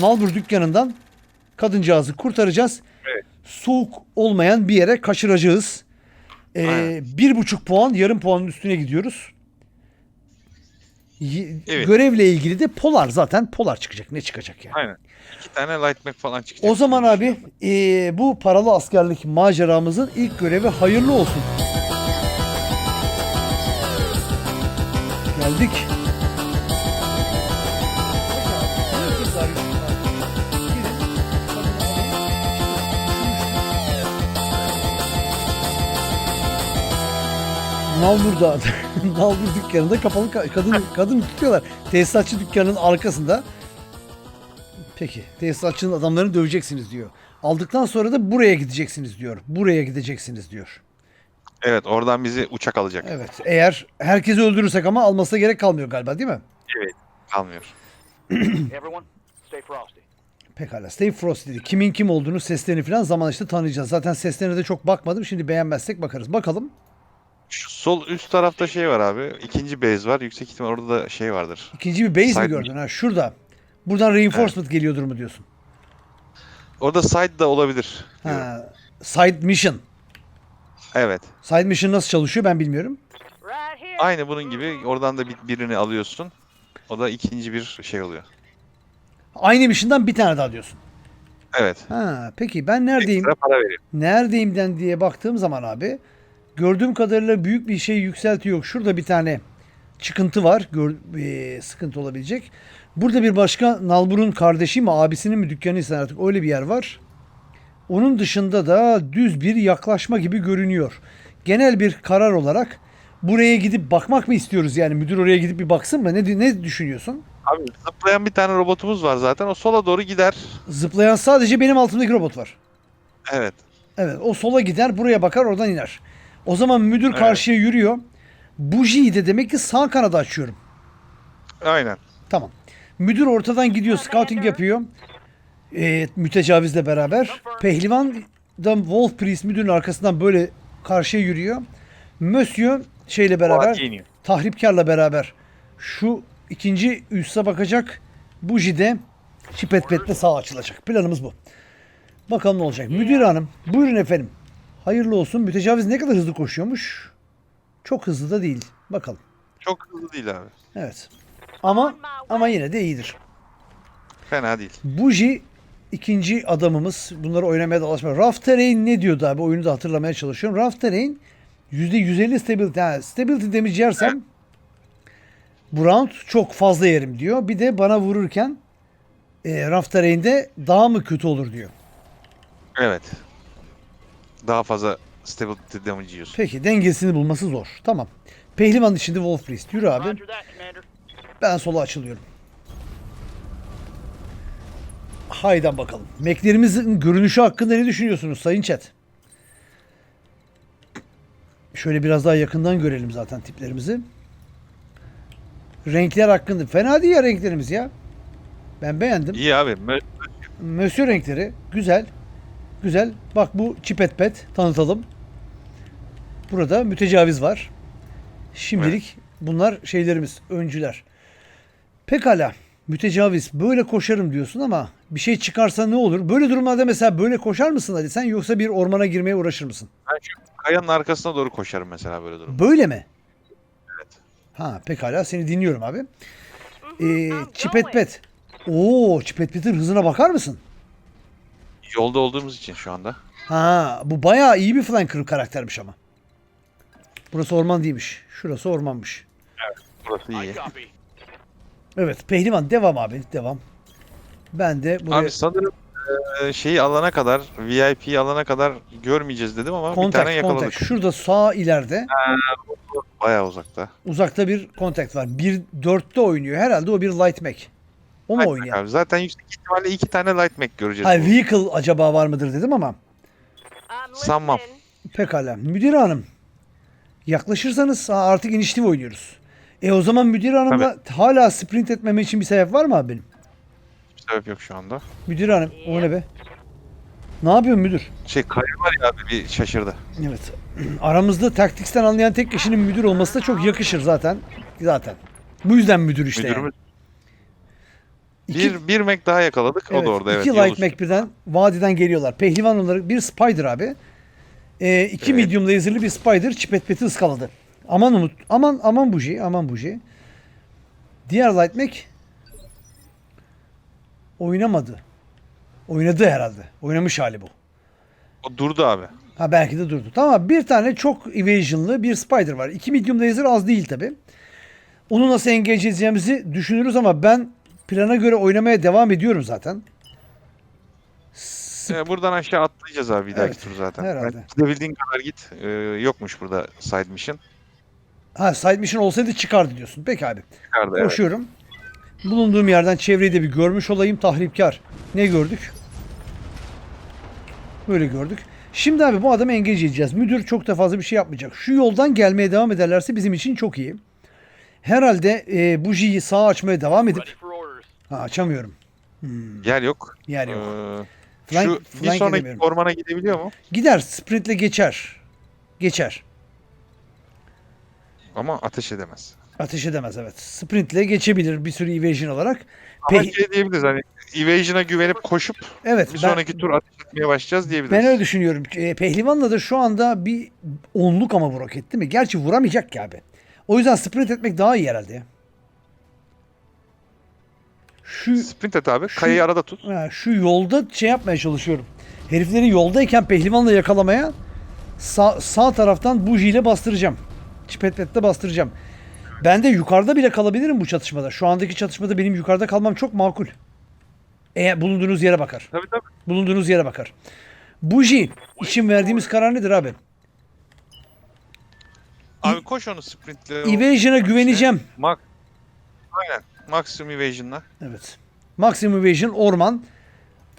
Nalbur dükkanından kadıncağızı kurtaracağız. Evet. Soğuk olmayan bir yere kaçıracağız. Ee, bir buçuk puan, yarım puanın üstüne gidiyoruz. Y- Evet. Görevle ilgili de Polar zaten Polar çıkacak. Ne çıkacak yani? Aynen. İki tane light Mac falan çıkacak. O zaman abi düşünüyorum. ee, bu paralı askerlik maceramızın ilk görevi hayırlı olsun. Geldik. Nalbur'da Nalbur dükkanında kapalı ka- kadın kadın tutuyorlar. Tesisatçı dükkanının arkasında. Peki. Tesisatçının adamlarını döveceksiniz diyor. Aldıktan sonra da buraya gideceksiniz diyor. Buraya gideceksiniz diyor. Evet oradan bizi uçak alacak. Evet. Eğer herkesi öldürürsek ama almasına gerek kalmıyor galiba değil mi? Evet. Kalmıyor. Everyone, stay frosty. Pekala. Stay Frost dedi. Kimin kim olduğunu, seslerini falan zaman işte tanıyacağız. Zaten seslerine de çok bakmadım. Şimdi beğenmezsek bakarız. Bakalım. Şu sol üst tarafta şey var abi. İkinci base var. Yüksek ihtimal orada da şey vardır. İkinci bir base mi Side gördün? Ha şurada. Buradan reinforcement geliyordur mu diyorsun? Orada side da olabilir. diyorum. Ha, side mission. Evet. Side mission nasıl çalışıyor ben bilmiyorum. Right here. Aynı bunun gibi oradan da bir- birini alıyorsun. O da ikinci bir şey oluyor. Aynı mission'dan bir tane daha diyorsun. Evet. Ha, peki ben neredeyim? Ekstra para veriyor. Neredeyimden diye baktığım zaman abi gördüğüm kadarıyla büyük bir şey yükselti yok. Şurada bir tane çıkıntı var. Gör, eee, sıkıntı olabilecek. Burada bir başka Nalbur'un kardeşi mi abisinin mi dükkanıysa artık öyle bir yer var. Onun dışında da düz bir yaklaşma gibi görünüyor. Genel bir karar olarak buraya gidip bakmak mı istiyoruz yani müdür oraya gidip bir baksın mı? Ne, ne düşünüyorsun? Abi zıplayan bir tane robotumuz var zaten. O sola doğru gider. Zıplayan sadece benim altımdaki robot var. Evet. Evet o sola gider buraya bakar oradan iner. O zaman müdür Evet. karşıya yürüyor. Bujiyi de demek ki sağ kanada açıyorum. Aynen. Tamam. Müdür ortadan gidiyor scouting yapıyor. Ee, mütecavizle beraber. Pehlivan da Wolf Priest müdürün arkasından böyle karşıya yürüyor. Monsieur şeyle beraber tahripkarla beraber şu ikinci üsse bakacak. Buji de çipetpetle sağ açılacak. Planımız bu. Bakalım ne olacak. Müdür hanım buyurun efendim. Hayırlı olsun. Mütecaviz ne kadar hızlı koşuyormuş? Çok hızlı da değil. Bakalım. Çok hızlı değil abi. Evet. Ama ama yine de iyidir. Fena değil. Buji ikinci adamımız. Bunları oynamaya da alışma. Raftereyn ne diyordu abi? Oyunu da hatırlamaya çalışıyorum. Raftereyn %150 stability. Ha, stability damage yersem bu round çok fazla yerim diyor. Bir de bana vururken e, Raftereyn'de daha mı kötü olur diyor. Evet. Daha fazla stability damage yiyorsun. Peki dengesini bulması zor. Tamam. Pehlivan içinde Wolf Priest. Yürü abi. Roger that, Commander. Ben sola açılıyorum. Haydan bakalım. Meklerimizin görünüşü hakkında ne düşünüyorsunuz sayın chat? Şöyle biraz daha yakından görelim zaten tiplerimizi. Renkler hakkında. Fena değil ya renklerimiz ya. Ben beğendim. İyi abi. Mö- Mösyö renkleri. Güzel. Güzel. Bak bu çipet pet. Tanıtalım. Burada mütecaviz var. Şimdilik bunlar şeylerimiz. Öncüler. Pekala. Mütecaviz. Böyle koşarım diyorsun ama bir şey çıkarsa ne olur? Böyle durumlarda mesela böyle koşar mısın Ali sen yoksa bir ormana girmeye uğraşır mısın? Ben şu kayanın arkasına doğru koşarım mesela böyle durum. Böyle mi? Ha pekala seni dinliyorum abi. Ee, çipet pet. Oo çipet petin hızına bakar mısın? Yolda olduğumuz için şu anda. Ha, bu bayağı iyi bir flanker karaktermiş ama. Burası orman değilmiş. Şurası ormanmış. Burası iyi. Evet, pehlivan devam abi, devam. Ben de buraya Abi sanırım e, şeyi alana kadar, VIP'yi alana kadar görmeyeceğiz dedim ama bir tane kontak, yakaladık. kontak. Şurada sağ ileride Bayağı uzakta. uzakta bir kontak var. 1.4'te oynuyor. Herhalde o bir light mech. O mu oynayan? Abi. Zaten yüksek ihtimalle iki tane Light Mac göreceğiz. Hayır, vehicle acaba var mıdır dedim ama. Sanmam. Pekala. Müdür hanım. Yaklaşırsanız ha, artık inişli oynuyoruz. E o zaman müdür hanımla hala sprint etmeme için bir sebep var mı abi benim? Bir sebep yok şu anda. Müdür hanım o ne be? Ne yapıyorsun müdür? Şey kaya var ya abi bir şaşırdı. Evet. Aramızda taktiksten anlayan tek kişinin müdür olması da çok yakışır zaten. Zaten. Bu yüzden müdür işte. yani. Müdürümüz İki- Bir, bir Mac daha yakaladık. O Evet, da orada evet. iki light. Mac birden vadiden geliyorlar. Pehlivan olarak bir Spider abi. Ee, iki Evet. medium laserlı bir Spider çipet peti ıskaladı. Aman umut. Aman aman buji. Aman buji. Diğer light Mac oynamadı. Oynadı herhalde. Oynamış hali bu. O durdu abi. Ha belki de durdu. Tamam bir tane çok evasion'lı bir spider var. İki medium laser az değil tabi. Onu nasıl engage edeceğimizi düşünürüz ama ben plana göre oynamaya devam ediyorum zaten. Ee, buradan aşağı atlayacağız abi bir dahaki Evet, tur zaten. herhalde. Yani gidebildiğin kadar git. Ee, yokmuş burada side mission. Ha side mission olsaydı çıkardı diyorsun. Peki abi. Çıkardı, evet. Koşuyorum. Bulunduğum yerden çevreyi de bir görmüş olayım. Tahripkar. Ne gördük? Böyle gördük. Şimdi abi bu adamı engage edeceğiz. Müdür çok da fazla bir şey yapmayacak. Şu yoldan gelmeye devam ederlerse bizim için çok iyi. Herhalde e, bujiyi sağa açmaya devam edip... Ha, açamıyorum. Yer yok. Yer yok. Ee, Flank- şu bir flank sonraki edemiyorum. ormana gidebiliyor mu? Gider. Sprintle geçer. Geçer. Ama ateş edemez. Ateş edemez evet. Sprintle geçebilir bir sürü evasion olarak. Ama Pe- şey diyebiliriz hani evasion'a güvenip koşup evet. bir ben- sonraki tur ateş etmeye başlayacağız diyebiliriz. Ben öyle düşünüyorum. E, Pehlivan'la da şu anda bir onluk ama bu roket değil mi? Gerçi vuramayacak ki abi. O yüzden sprint etmek daha iyi herhalde. ya. Şu Sprint et abi. Kayayı arada tut. ha, şu yolda şey yapmaya çalışıyorum. Herifleri yoldayken Pehlivan'la yakalamaya sağ, sağ taraftan bujiyle bastıracağım. Çipetletle bastıracağım. Ben de yukarıda bile kalabilirim bu çatışmada. Şu andaki çatışmada benim yukarıda kalmam çok makul. Eğer bulunduğunuz yere bakar. Tabii tabii. Bulunduğunuz yere bakar. Buji için verdiğimiz karar nedir abi? Abi koş onu sprintle. Evasion'a güveneceğim. Max. Aynen. Maximum evasion'la. Evet. Maximum Evasion orman.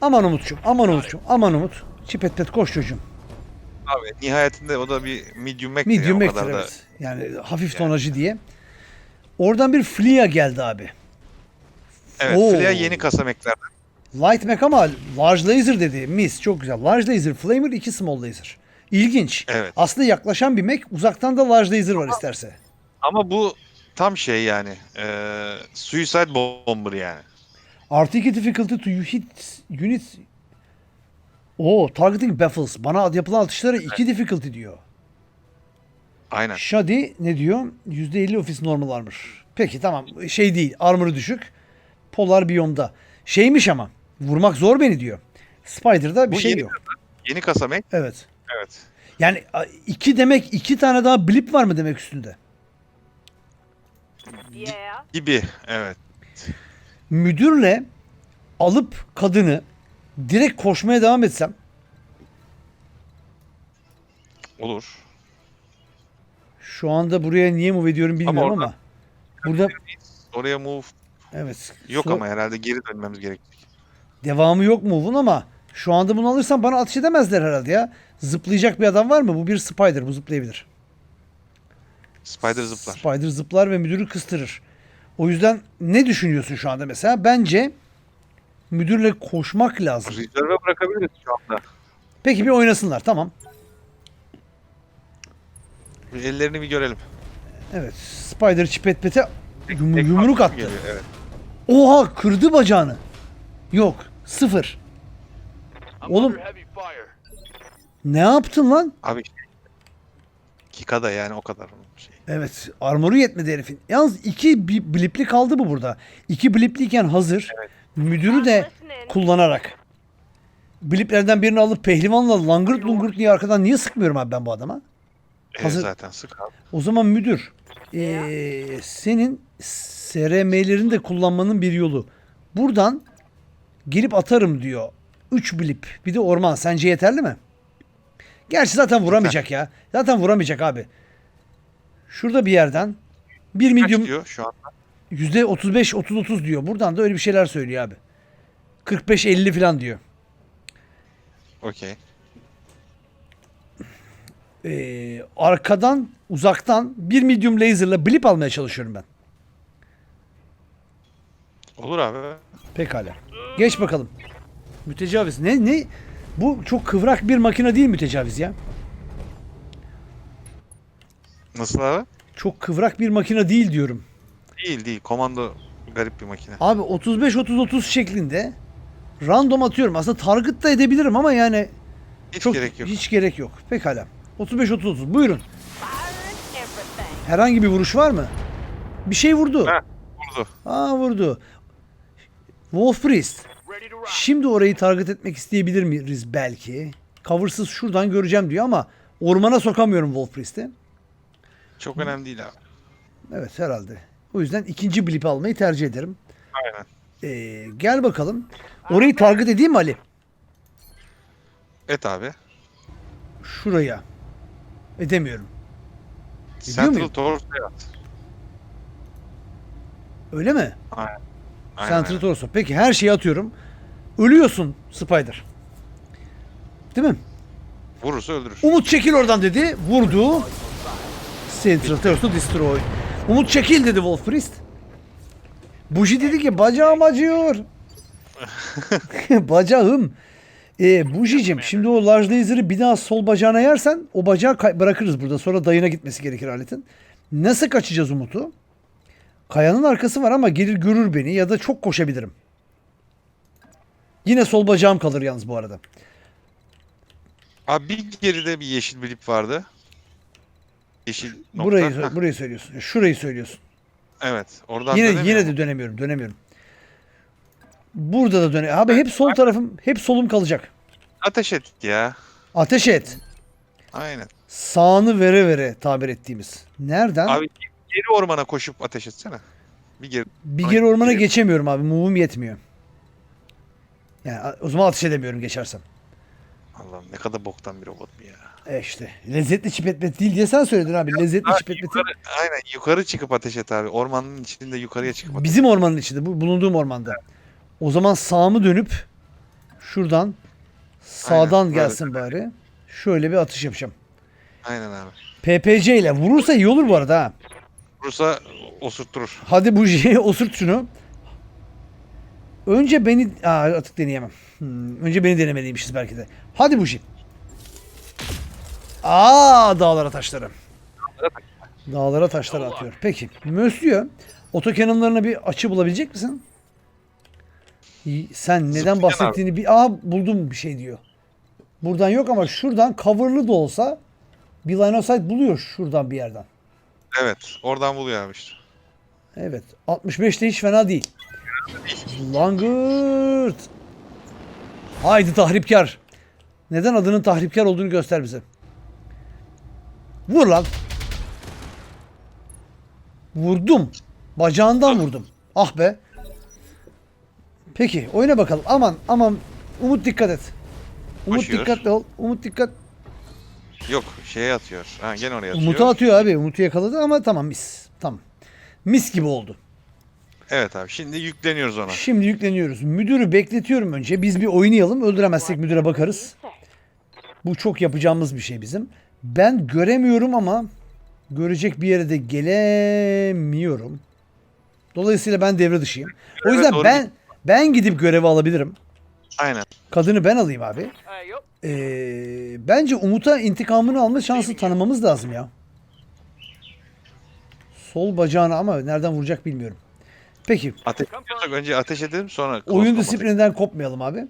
Aman Umut'cum, aman Umut'cum, aman Umut. Çipet pet koş çocuğum. Abi nihayetinde o da bir medium Mac'ti Medium ya, kadar da- evet. Yani hafif tonajı diye. Oradan bir Flia geldi abi. Evet. Oo. Flea yeni kasa Mac'lerden. Light Mac ama Large Laser dedi. Mis çok güzel. Large Laser, Flamer, iki Small Laser. İlginç. Evet. Aslında yaklaşan bir Mac, uzaktan da Large Laser var isterse. Ama bu tam şey yani. eee suicide bomber yani. Artı 2 difficulty to hit units. Oo, targeting baffles. Bana yapılan atışlara 2 difficulty diyor. Aynen. Shadi ne diyor? %50 ofis normal armor. Peki tamam. Şey değil. Armor'ı düşük. Polar biyomda. Şeymiş ama. Vurmak zor beni diyor. Spider'da bir Bu şey yeni yok. Yeni kasa Mac. Evet. Evet. Yani iki demek iki tane daha blip var mı demek üstünde? Yeah. Gibi. Evet. Müdürle alıp kadını direkt koşmaya devam etsem Olur. şu anda buraya niye move ediyorum bilmiyorum ama, orada- burada Oraya move evet yok so- ama herhalde geri dönmemiz gerekecek. devamı yok move'un ama şu anda bunu alırsam bana ateş edemezler herhalde ya. Zıplayacak bir adam var mı? Bu bir spider. Bu zıplayabilir. Spider zıplar. Spider zıplar ve müdürü kıstırır. O yüzden ne düşünüyorsun şu anda mesela? Bence müdürle koşmak lazım. Reserve bırakabiliriz şu anda. Peki bir oynasınlar. Tamam. Bir ellerini bir görelim. Evet. Spider çipet pete yum- Tek yumruk attı. geliyor, Evet. Oha kırdı bacağını. Yok. Sıfır. Oğlum. Ne yaptın lan? Abi Kika'da yani o kadar şey. Evet. Armoru yetmedi herifin. Yalnız iki bi- blipli kaldı bu burada. İki blipliyken hazır. Müdürü de kullanarak. Bliplerden birini alıp pehlivanla langırt lungurt diye arkadan niye sıkmıyorum abi ben bu adama? Evet, Hazır- zaten sık abi. O zaman müdür eee, senin SRM'lerini de kullanmanın bir yolu. Buradan gelip atarım diyor. 3 blip. Bir de orman. Sence yeterli mi? Gerçi zaten vuramayacak ya. Zaten vuramayacak abi. Şurada bir yerden bir Kaç medium diyor şu an? yüzde 35 30 30 diyor. Buradan da öyle bir şeyler söylüyor abi. 45 50 falan diyor. Okey. Ee, arkadan uzaktan bir medium laserla blip almaya çalışıyorum ben. Olur abi. Pekala. Geç bakalım. Mütecaviz. Ne ne? Bu çok kıvrak bir makine değil mütecaviz ya. Nasıl abi? Çok kıvrak bir makine değil diyorum. Değil değil. Komando garip bir makine. Abi 35-30-30 şeklinde random atıyorum. Aslında target da edebilirim ama yani Hiç çok gerek yok. hiç gerek yok. Pekala. 35-30-30 buyurun. Herhangi bir vuruş var mı? Bir şey vurdu. Ha. Vurdu. Aa vurdu. Wolf Priest. Şimdi orayı target etmek isteyebilir miyiz belki? Cover'sız şuradan göreceğim diyor ama ormana sokamıyorum Wolf Priest'i. Çok önemli değil abi. Evet herhalde. O yüzden ikinci blip almayı tercih ederim. Aynen. Ee, gel bakalım. Orayı target edeyim mi Ali? Et abi. Şuraya. Edemiyorum. Ediyor Central muyum? Torso'ya at. Öyle mi? Aynen. Central Torso. Peki her şeyi atıyorum. Ölüyorsun Spider. Değil mi? Vurursa öldürür. Umut çekil oradan dedi. Vurdu. Central Torso destroy. Umut çekil dedi Wolf Priest. Buji dedi ki bacağım acıyor. Bacağım. Ee, Buji'cim şimdi o large laser'ı bir daha sol bacağına yersen o bacağı kay- bırakırız burada. Sonra dayına gitmesi gerekir aletin. Nasıl kaçacağız Umut'u? Kayanın arkası var ama gelir görür beni ya da çok koşabilirim. Yine sol bacağım kalır yalnız bu arada. Abi bir geride bir yeşil blip vardı. Yeşil nokta. Burayı burayı söylüyorsun. Şurayı söylüyorsun. Evet. Oradan Yine dönemiyor yine mu? de dönemiyorum, dönemiyorum. Burada da döne. Abi hep sol tarafım, hep solum kalacak. Ateş et ya. Ateş et. Aynen. Sağını vere vere tabir ettiğimiz. Nereden? Abi geri ormana koşup ateş etsene. Bir geri. bir geri ormana geçemiyorum abi. Move'um yetmiyor. Yani o zaman ateş edemiyorum geçersem. Allah'ım ne kadar boktan bir robot bu ya. E işte. Lezzetli çipetmet değil diye sen söyledin abi. Lezzetli Ha, çipetmeti. yukarı, aynen yukarı çıkıp ateş et abi. Ormanın içinde yukarıya çıkıp ateş Bizim ormanın içinde. Bu bulunduğum ormanda. O zaman sağımı dönüp şuradan sağdan Aynen, gelsin bari. Şöyle bir atış yapacağım. Aynen abi. PPC ile vurursa iyi olur bu arada ha. Vurursa osurtturur. Hadi bu şeyi osurt şunu. Önce beni... Aa, artık deneyemem. Hmm, önce beni denemeliymişiz belki de. Hadi bu şey. Aa dağlara taşları. Dağlara taşlar atıyor. Peki. Monsieur, otokanonlarına bir açı bulabilecek misin? Sen neden bahsettiğini bir... Aa buldum bir şey diyor. Buradan yok ama şuradan coverlı da olsa bir line of sight buluyor şuradan bir yerden. Evet. Oradan buluyor abi işte. Evet. 65 de hiç fena değil. Langırt. Haydi tahripkar. Neden adının tahripkar olduğunu göster bize. Vur lan. Vurdum. Bacağından vurdum. Ah be. Peki oyuna bakalım. Aman aman. Umut dikkat et. Umut Koşuyor. dikkatli ol. Umut dikkat. Yok şeye atıyor. Ha gene oraya atıyor. Umut'u atıyor abi. Umut'u yakaladı ama tamam mis. Tamam. Mis gibi oldu. Evet abi şimdi yükleniyoruz ona. Şimdi yükleniyoruz. Müdürü bekletiyorum önce. Biz bir oynayalım. Öldüremezsek müdüre bakarız. Bu çok yapacağımız bir şey bizim. Ben göremiyorum ama görecek bir yere de gelemiyorum. Dolayısıyla ben devre dışıyım. O Evet, yüzden doğru. ben ben gidip görevi alabilirim. Aynen. Kadını ben alayım abi. Ee, bence Umut'a intikamını alma şansı tanımamız lazım ya. Sol bacağına ama nereden vuracak bilmiyorum. Peki. Ateş ediyorsak önce ateş edelim sonra Oyun disiplininden kopmayalım abi.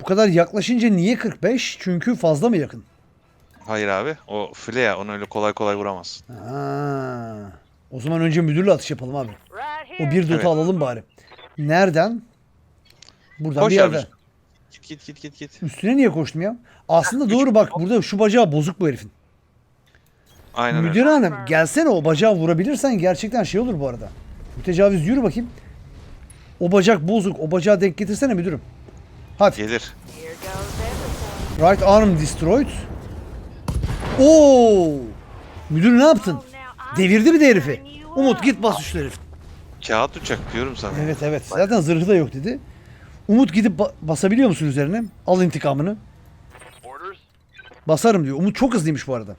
Bu kadar yaklaşınca niye 45? Çünkü fazla mı yakın? Hayır abi. O flea onu öyle kolay kolay vuramazsın. Ha. O zaman önce müdürle atış yapalım abi. O bir dotu Evet. alalım bari. Nereden? Buradan Koş bir abi. yerden. Git git git git git. Üstüne niye koştum ya? Aslında doğru bak burada şu bacağı bozuk bu herifin. Aynen öyle. Müdür hanım gelsene o bacağı vurabilirsen gerçekten şey olur bu arada. Mütecaviz yürü bakayım. O bacak bozuk. O bacağı denk getirsene müdürüm. Hadi. Gelir. Right arm destroyed. Oo! Müdür ne yaptın? Devirdi bir de herifi. Umut git bas üstü herif. Kağıt uçak diyorum sana. Evet evet. Zaten zırhı da yok dedi. Umut gidip ba- basabiliyor musun üzerine? Al intikamını. Basarım diyor. Umut çok hızlıymış bu arada.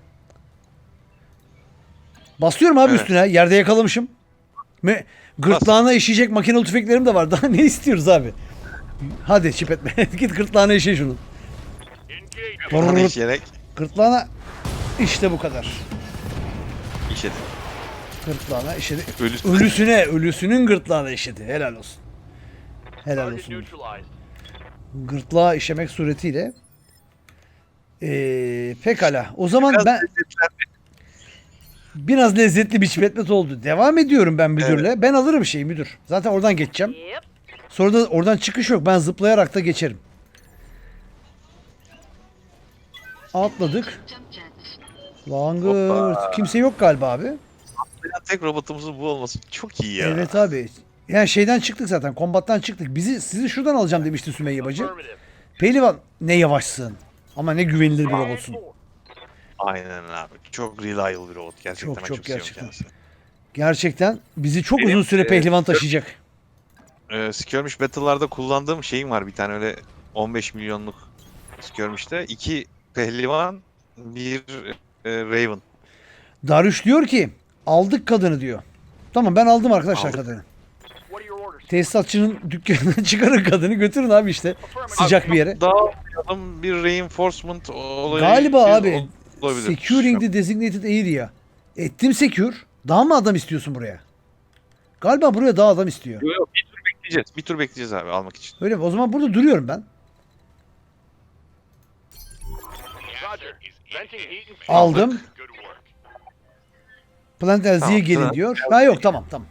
Basıyorum abi Evet. üstüne. Yerde yakalamışım. Me gırtlağına işeyecek makinalı tüfeklerim de var. Daha ne istiyoruz abi? Hadi çip etme. Git gırtlağına işe şunu. Brrrt. işleyerek Gırtlağına işte bu kadar. işedi. Gırtlağına işedi. Ölü. Ölüsüne, ölüsünün gırtlağına işedi. Helal olsun. Helal olsun. Gırtlağa işemek suretiyle. Ee, pekala. O zaman Biraz ben biraz lezzetli bir çipetmet oldu. Devam ediyorum ben müdürle. Ben alırım şeyi müdür. Zaten oradan geçeceğim. Sonra da oradan çıkış yok. Ben zıplayarak da geçerim. Atladık. Langırt. Hoppa. Kimse yok galiba abi. Tek robotumuzun bu olması çok iyi ya. Evet abi. Yani şeyden çıktık zaten. Kombattan çıktık. Bizi sizi şuradan alacağım demişti Sümeyye bacı. Pehlivan ne yavaşsın. Ama ne güvenilir bir robotsun. Aynen abi. Çok reliable bir robot. Gerçekten Çok, ben çok gerçekten. Gerçekten bizi çok Benim, uzun süre e, pehlivan taşıyacak. Ee, Skirmish Battle'larda kullandığım şeyim var bir tane öyle 15 milyonluk Skirmish'te. iki pehlivan, bir e, Raven. Darüş diyor ki aldık kadını diyor. Tamam ben aldım arkadaşlar Aldık. kadını. Tesisatçının dükkanına çıkarın kadını götürün abi işte sıcak bir yere. Dağılmayalım bir reinforcement olayı. Galiba abi ol- olabilir. securing the designated area. Ettim secure. Daha mı adam istiyorsun buraya? Galiba buraya daha adam istiyor. Yok yok bir tur bekleyeceğiz. Bir tur bekleyeceğiz abi almak için. Öyle mi? O zaman burada duruyorum ben. Aldım. Plant LZ'ye Tamam, gelin tamam. diyor. Ha yok tamam tamam.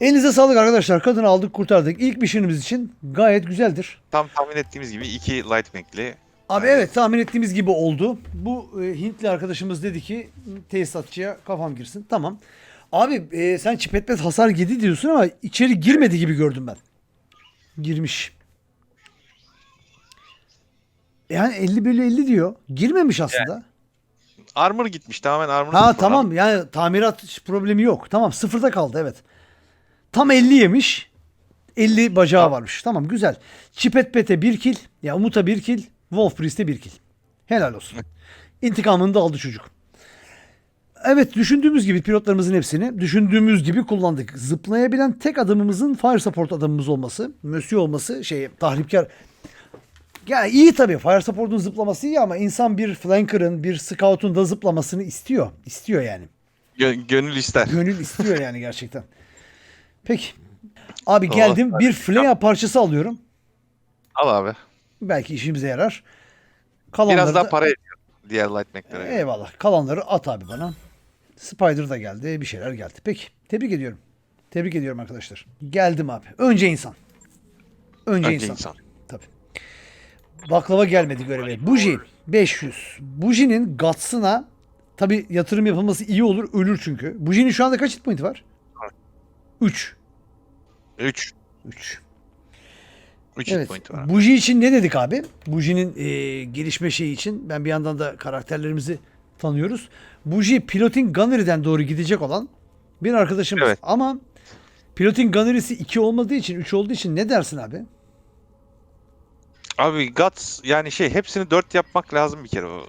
Elinize sağlık arkadaşlar. Kadını aldık kurtardık. İlk mission'ımız için gayet güzeldir. Tam tahmin ettiğimiz gibi iki light Mac'li. Abi evet tahmin ettiğimiz gibi oldu. Bu e, Hintli arkadaşımız dedi ki tesisatçıya kafam girsin. Tamam. Abi e, sen çipetmet hasar yedi diyorsun ama içeri girmedi gibi gördüm ben. Girmiş. Yani 50 bölü 50 diyor. Girmemiş aslında. Armor gitmiş tamamen armor. Ha sıfır tamam yani tamirat problemi yok. Tamam sıfırda kaldı evet. Tam 50 yemiş. 50 bacağı Tamam. varmış. Tamam güzel. Çipet Pete 1 kill. Ya Umut'a 1 kill. Wolf Priest'e 1 kill. Helal olsun. İntikamını da aldı çocuk. Evet düşündüğümüz gibi pilotlarımızın hepsini düşündüğümüz gibi kullandık. Zıplayabilen tek adamımızın fire support adamımız olması, Monsieur olması şey tahripkar. Ya iyi tabii fire support'un zıplaması iyi ama insan bir flanker'ın, bir scout'un da zıplamasını istiyor. İstiyor yani. Gö- gönül ister. Gönül istiyor yani gerçekten. Peki. Abi geldim. Bir flea parçası alıyorum. Al abi. Belki işimize yarar. Kalanları Biraz daha da- para ediyor. Diğer light Mac'lere. göre. Eyvallah. Kalanları at abi bana. Spider da geldi. Bir şeyler geldi. Peki. Tebrik ediyorum. Tebrik ediyorum arkadaşlar. Geldim abi. Önce insan. Önce, Önce insan. insan. Tabii. Baklava gelmedi göreve. Buji 500. Buji'nin Guts'ına tabi yatırım yapılması iyi olur. Ölür çünkü. Buji'nin şu anda kaç hit point var? 3. 3. 3. 3 Evet. point var. Buji için ne dedik abi? Buji'nin e, gelişme şeyi için ben bir yandan da karakterlerimizi tanıyoruz. Buji Piloting Gunnery'den doğru gidecek olan bir arkadaşımız. Evet. Ama Piloting Gunnery'si 2 olmadığı için 3 olduğu için ne dersin abi? Abi Guts yani şey hepsini 4 yapmak lazım bir kere o,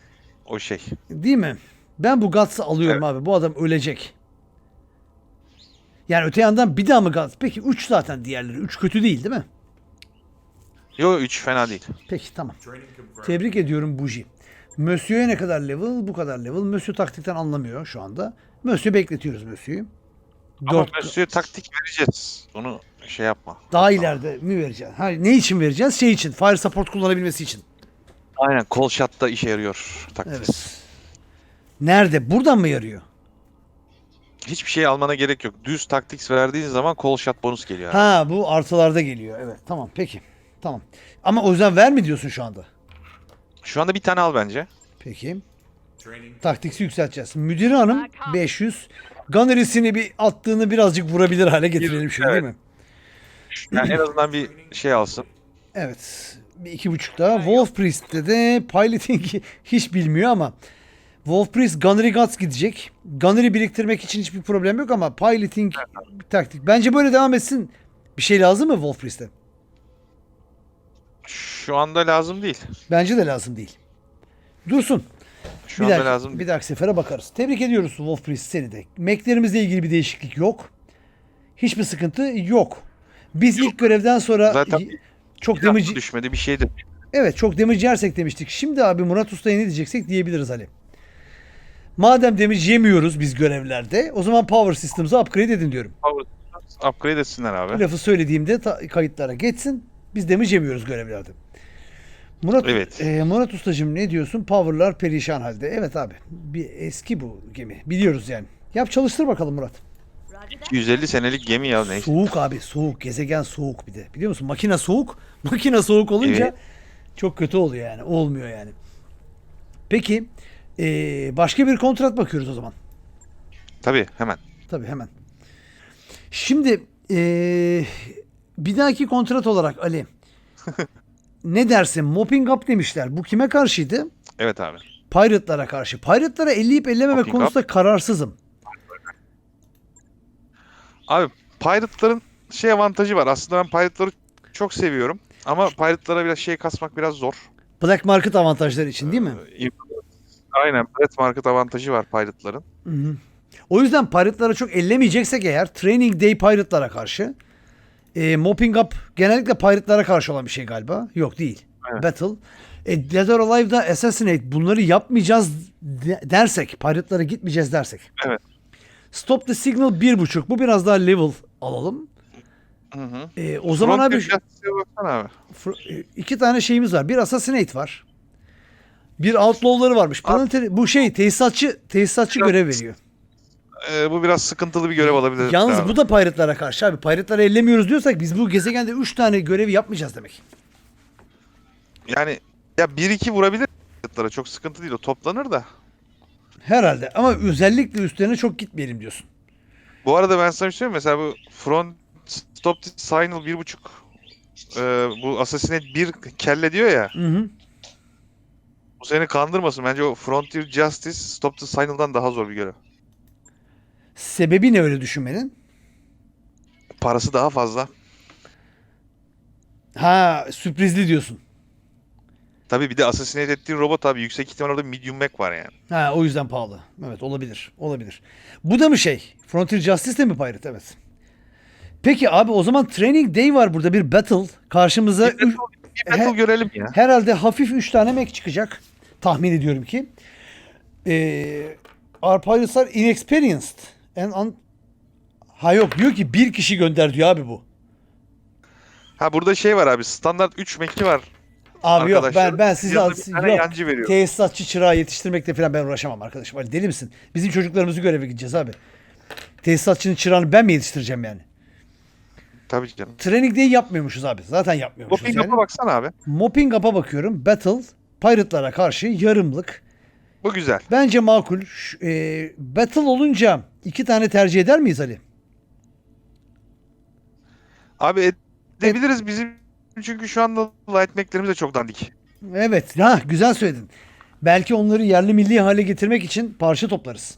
o şey. Değil mi? Ben bu Guts'ı alıyorum abi. Bu adam ölecek. Yani öte yandan bir daha mı Guts? Peki 3 zaten diğerleri. 3 kötü değil değil mi? Yo 3 fena değil. Peki tamam. Tebrik ediyorum Buji. Monsieur'e ne kadar level? Bu kadar level. Monsieur taktikten anlamıyor şu anda. Monsieur bekletiyoruz Monsieur'ü. Ama Dört- taktik vereceğiz. Onu şey yapma. Daha ileride mi vereceğiz? Ha, ne için vereceğiz? Şey için. Fire support kullanabilmesi için. Aynen call shot'ta işe yarıyor taktik. Evet. Nerede? Buradan mı yarıyor? Hiçbir şey almana gerek yok. Düz taktiks verdiğin zaman call shot bonus geliyor. Ha bu artılarda geliyor. Evet tamam peki. Tamam. Ama o yüzden ver mi diyorsun şu anda? Şu anda bir tane al bence. Peki. Taktiksi yükselteceğiz. Müdür hanım 500. Gunnery'sini bir attığını birazcık vurabilir hale getirelim şimdi değil mi? Yani en azından bir şey alsın. Evet. Bir iki buçukta. Wolf Priest'te de piloting hiç bilmiyor ama Wolf Priest Gunnery Guts gidecek. Gunnery biriktirmek için hiçbir problem yok ama piloting bir taktik. Bence böyle devam etsin. Bir şey lazım mı Wolf Priest'e? Şu anda lazım değil. Bence de lazım değil. Dursun. Şu bir anda dahaki, lazım bir dahaki sefere bakarız. Tebrik ediyoruz Wolf Priest seni de. Mac'lerimizle ilgili bir değişiklik yok. Hiçbir sıkıntı yok. Biz ilk görevden sonra Zaten çok damage düşmedi bir şeydi. Evet çok damage yersek demiştik. Şimdi abi Murat Usta'ya ne diyeceksek diyebiliriz Ali. Madem damage yemiyoruz biz görevlerde o zaman power system'ı upgrade edin diyorum. Upgrade etsinler Bu abi. lafı söylediğimde kayıtlara geçsin. Biz damage yemiyoruz görevlerde. Murat, Evet. e, Murat Ustacığım ne diyorsun? Power'lar perişan halde. Evet abi. Bir eski bu gemi. Biliyoruz yani. Yap çalıştır bakalım Murat. Roger that. 250 senelik gemi ya ne? Soğuk abi soğuk. Gezegen soğuk bir de. Biliyor musun? Makine soğuk. Makine soğuk olunca Evet. çok kötü oluyor yani. Olmuyor yani. Peki e, başka bir kontrat bakıyoruz o zaman. Tabii hemen. Tabii hemen. Şimdi eee, bir dahaki kontrat olarak Ali ne dersin? Mopping up demişler. Bu kime karşıydı? Evet abi. Pirate'lara karşı. Pirate'lara elleyip ellememek Mopping konusunda kararsızım. Abi Pirate'ların şey avantajı var. Aslında ben Pirate'ları çok seviyorum. Ama Pirate'lara biraz şey kasmak biraz zor. Black market avantajları için değil mi? Ee, Aynen. Red Market avantajı var Pirate'ların. Hı hı. O yüzden Pirate'lara çok ellemeyeceksek eğer Training Day Pirate'lara karşı e, Mopping Up genellikle Pirate'lara karşı olan bir şey galiba. Yok değil. Evet. Battle. E, Dead or Alive'da Assassinate bunları yapmayacağız de- dersek, Pirate'lara gitmeyeceğiz dersek. Evet. Stop the Signal 1.5. Bu biraz daha level alalım. Hı hı. E, o zaman abi abi. e, iki tane şeyimiz var. Bir Assassinate var. Bir Outlaw'ları varmış. Planetary, bu şey tesisatçı tesisatçı görev veriyor. Ee, bu biraz sıkıntılı bir görev olabilir. Yalnız abi. bu da Pirate'lara karşı abi. Pirate'lara ellemiyoruz diyorsak biz bu gezegende 3 tane görevi yapmayacağız demek. Yani ya 1-2 vurabilir Pirate'lara. Çok sıkıntı değil. O toplanır da. Herhalde ama özellikle üstlerine çok gitmeyelim diyorsun. Bu arada ben sana bir şey söyleyeyim? Mesela bu Front Stop Signal 1.5 ee, bu Assassinate 1 kelle diyor ya. Hı hı. Bu seni kandırmasın. Bence o Frontier Justice Stop the Signal'dan daha zor bir görev. Sebebi ne öyle düşünmenin? Parası daha fazla. Ha sürprizli diyorsun. Tabii bir de assassinate ettiğin robot abi yüksek ihtimal orada medium mech var yani. Ha o yüzden pahalı. Evet olabilir. Olabilir. Bu da mı şey? Frontier Justice de mi Pirate? Evet. Peki abi o zaman Training Day var burada bir battle. Karşımıza Bir battle, bir battle He- görelim ya. herhalde hafif 3 tane mech çıkacak. Tahmin ediyorum ki. Ee, are inexperienced. And un- ha yok diyor ki bir kişi gönder diyor abi bu. Ha burada şey var abi standart 3 mech'i var. Abi yok ben ben sizi Yanına bir tane yok. yancı veriyor. Tesisatçı çırağı yetiştirmekle falan ben uğraşamam arkadaşım. Ali deli misin? Bizim çocuklarımızı göreve gideceğiz abi. Tesisatçının çırağını ben mi yetiştireceğim yani? Tabii canım. Training Day yapmıyormuşuz abi. Zaten yapmıyormuşuz Mopping yani. up'a baksana abi. Mopping Up'a bakıyorum. Battle. Pirate'lara karşı yarımlık. Bu güzel. Bence makul. E, battle olunca iki tane tercih eder miyiz Ali? Abi edebiliriz bizim çünkü şu anda light mech'lerimiz de çok dandik. Evet. Ha, güzel söyledin. Belki onları yerli milli hale getirmek için parça toplarız.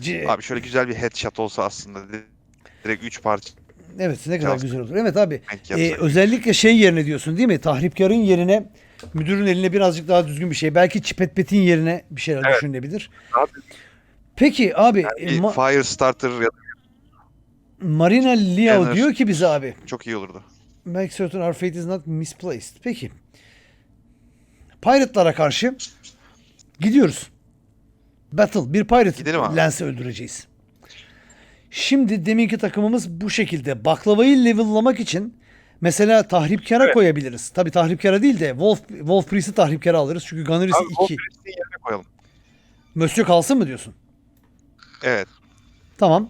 C- Abi şöyle güzel bir headshot olsa aslında direkt 3 parça Evet ne kadar Çalsın. güzel olur. Evet abi. e, özellikle şey yerine diyorsun değil mi? Tahripkarın yerine müdürün eline birazcık daha düzgün bir şey. Belki Çipetpet'in yerine bir şeyler Evet. düşünülebilir. Abi, Peki abi e, bir Ma- fire starter ya da Marina Liao Fener. diyor ki bize abi. çok iyi olurdu. Make certain our fate is not misplaced. Peki. Pirate'lara karşı gidiyoruz. Battle. Bir pirate Gidelim abi. Lance'i öldüreceğiz. Şimdi deminki takımımız bu şekilde. Baklavayı level'lamak için mesela tahripkara Evet. koyabiliriz. Tabi tahripkara değil de Wolf, Wolf Priest'i tahripkara alırız. Çünkü Gunnery'si Abi 2. Wolfpriest'in yerine koyalım. Monsieur kalsın mı diyorsun? Evet. Tamam.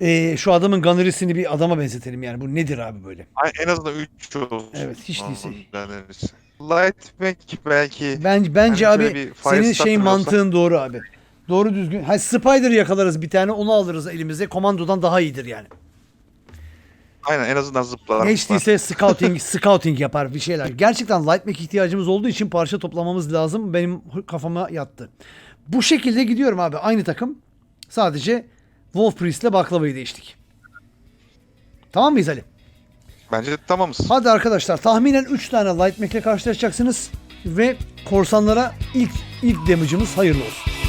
Ee, şu adamın Gunnery'sini bir adama benzetelim yani. Bu nedir abi böyle? Ay, En azından 3 olsun. Evet, hiç değilse. değilse. Light mech belki. Ben, bence Hani şöyle abi bir fire senin şey starter olsa- mantığın doğru abi. Doğru düzgün. Ha Spider yakalarız bir tane onu alırız elimize. Komandodan daha iyidir yani. Aynen en azından zıplar. Değilse scouting, scouting yapar bir şeyler. Gerçekten light mech ihtiyacımız olduğu için parça toplamamız lazım. Benim kafama yattı. Bu şekilde gidiyorum abi. Aynı takım. Sadece Wolf Priest'le baklavayı değiştik. Tamam mıyız Ali? Bence tamamız. Hadi arkadaşlar tahminen 3 tane light mech'le karşılaşacaksınız. Ve korsanlara ilk ilk damage'ımız hayırlı olsun.